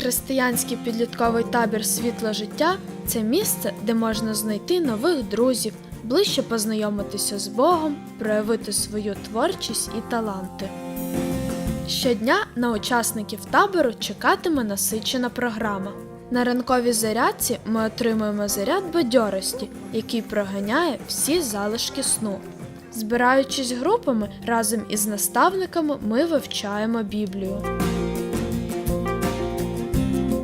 Християнський підлітковий табір Світло життя це місце, де можна знайти нових друзів, ближче познайомитися з Богом, проявити свою творчість і таланти. Щодня на учасників табору чекатиме насичена програма. На ранковій зарядці ми отримуємо заряд бадьорості, який проганяє всі залишки сну. Збираючись групами разом із наставниками, ми вивчаємо Біблію.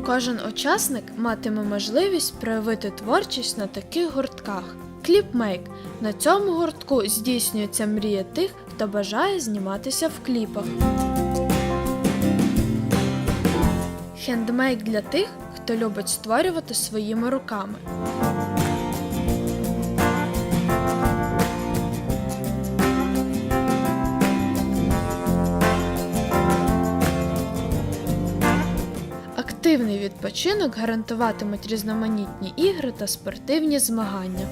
Кожен учасник матиме можливість проявити творчість на таких гуртках. Кліпмейк на цьому гуртку здійснюється мрія тих, хто бажає зніматися в кліпах. Хендмейк для тих, хто любить створювати своїми руками. Активний відпочинок гарантуватимуть різноманітні ігри та спортивні змагання.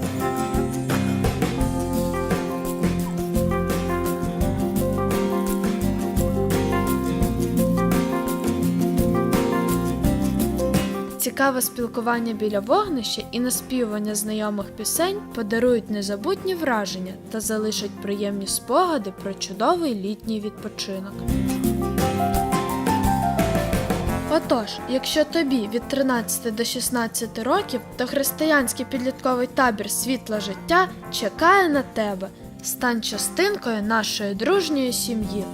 Цікаве спілкування біля вогнища і наспівування знайомих пісень подарують незабутні враження та залишать приємні спогади про чудовий літній відпочинок. Отож, якщо тобі від 13 до 16 років, то християнський підлітковий табір світла життя чекає на тебе. Стань частинкою нашої дружньої сім'ї.